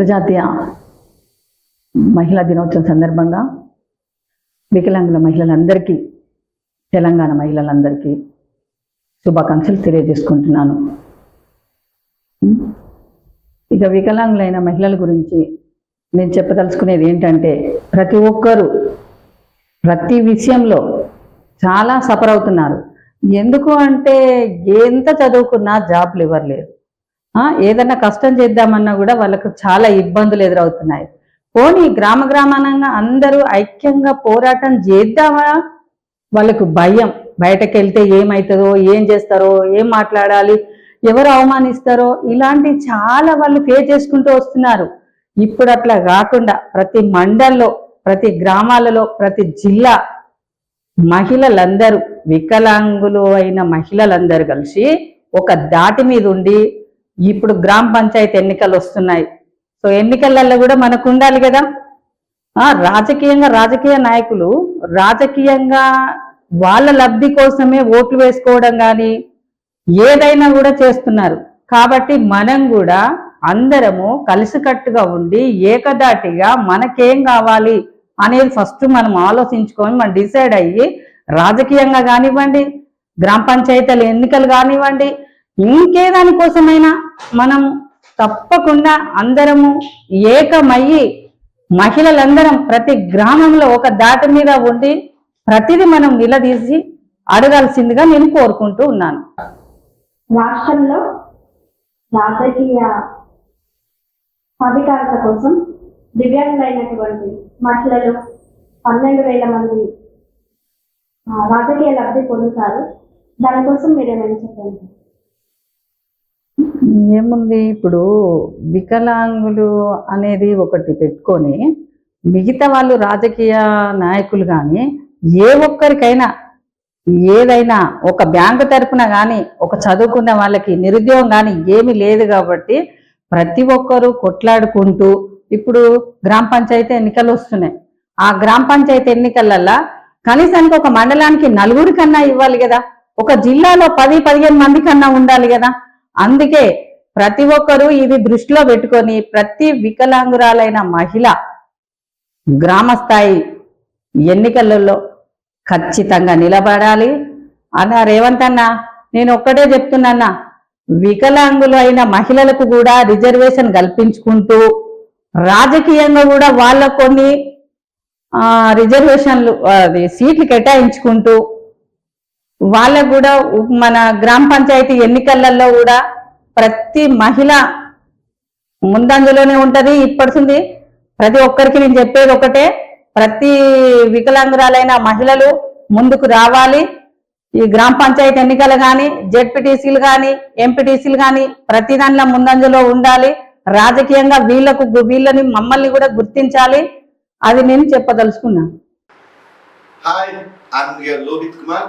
అంతర్జాతీయ మహిళా దినోత్సవం సందర్భంగా వికలాంగుల మహిళలందరికీ తెలంగాణ మహిళలందరికీ శుభాకాంక్షలు తెలియజేసుకుంటున్నాను. ఇక వికలాంగులైన మహిళల గురించి నేను చెప్పదలుచుకునేది ఏంటంటే ప్రతి ఒక్కరూ ప్రతి విషయంలో చాలా సఫర్ అవుతున్నారు. ఎందుకు అంటే ఎంత చదువుకున్నా జాబ్లు ఇవ్వరు ఏదైనా కష్టం చేద్దామన్నా కూడా వాళ్ళకు చాలా ఇబ్బందులు ఎదురవుతున్నాయి. పోనీ గ్రామ గ్రామానంగా అందరూ ఐక్యంగా పోరాటం చేద్దామా? వాళ్ళకు భయం. బయటకు వెళ్తే ఏమవుతుందో ఏం చేస్తారో ఏం మాట్లాడాలి ఎవరు అవమానిస్తారో ఇలాంటి చాలా వాళ్ళు ఫేస్ చేసుకుంటూ వస్తున్నారు. ఇప్పుడు అట్లా కాకుండా ప్రతి మండల్లో ప్రతి గ్రామాలలో ప్రతి జిల్లా మహిళలందరూ వికలాంగులు అయిన మహిళలందరూ కలిసి ఒక దాటి మీద ఉండి ఇప్పుడు గ్రామ పంచాయతీ ఎన్నికలు వస్తున్నాయి. సో ఎన్నికలలో కూడా మనకు ఉండాలి కదా? రాజకీయంగా రాజకీయ నాయకులు రాజకీయంగా వాళ్ళ లబ్ధి కోసమే ఓట్లు వేసుకోవడం కానీ ఏదైనా కూడా చేస్తున్నారు. కాబట్టి మనం కూడా అందరము కలిసికట్టుగా ఉండి ఏకదాటిగా మనకేం కావాలి అనేది ఫస్ట్ మనం ఆలోచించుకొని మనం డిసైడ్ అయ్యి రాజకీయంగా కానివ్వండి గ్రామ పంచాయతీల ఎన్నికలు కానివ్వండి ఇంకే దానికోసమైనా మనం తప్పకుండా అందరము ఏకమయ్యి మహిళలందరం ప్రతి గ్రామంలో ఒక దాటి మీద ఉండి ప్రతిదీ మనం నిలదీసి అడగాల్సిందిగా నేను కోరుకుంటూ ఉన్నాను. రాష్ట్రంలో రాజకీయ సాధికారత కోసం దివ్యాంగులైనటువంటి మహిళలు పన్నెండు వేల మంది రాజకీయ లబ్ధి పొందుతారు. దానికోసం మీరేమైనా చెప్పండి ఏముంది? ఇప్పుడు వికలాంగులు అనేది ఒకటి పెట్టుకొని మిగతా వాళ్ళు రాజకీయ నాయకులు కానీ ఏ ఒక్కరికైనా ఏదైనా ఒక బ్యాంకు తరపున కానీ ఒక చదువుకున్న వాళ్ళకి నిరుద్యోగం కానీ ఏమీ లేదు కాబట్టి ప్రతి ఒక్కరూ కొట్లాడుకుంటూ ఇప్పుడు గ్రామ పంచాయతీ ఎన్నికలు వస్తున్నాయి. ఆ గ్రామ పంచాయతీ ఎన్నికలల్లా కనీసానికి ఒక మండలానికి నలుగురి కన్నా ఇవ్వాలి కదా. ఒక జిల్లాలో పది పదిహేను మంది కన్నా ఉండాలి కదా. అందుకే ప్రతి ఒక్కరూ ఇది దృష్టిలో పెట్టుకొని ప్రతి వికలాంగురాలైన మహిళ గ్రామ స్థాయి ఎన్నికలలో ఖచ్చితంగా నిలబడాలి. అన్న రేవంత్ అన్న నేను ఒక్కటే చెప్తున్నా వికలాంగులు అయిన మహిళలకు కూడా రిజర్వేషన్ కల్పించుకుంటూ రాజకీయంగా కూడా వాళ్ళ కొన్ని రిజర్వేషన్లు అది సీట్లు కేటాయించుకుంటూ వాళ్ళకు కూడా మన గ్రామ పంచాయతీ ఎన్నికలలో కూడా ప్రతి మహిళ ముందంజలోనే ఉంటది. ఇప్పటిసింది ప్రతి ఒక్కరికి నేను చెప్పేది ఒకటే ప్రతి వికలాంగురాలైన మహిళలు ముందుకు రావాలి. ఈ గ్రామ పంచాయతీ ఎన్నికలు కానీ జెడ్పీటీసీలు కానీ ఎంపీటీసీలు కానీ ప్రతి దానిలో ముందంజలో ఉండాలి. రాజకీయంగా వీళ్ళకు వీళ్ళని మమ్మల్ని కూడా గుర్తించాలి. అది నేను చెప్పదలుచుకున్నాను. Hi I'm Lohit Kumar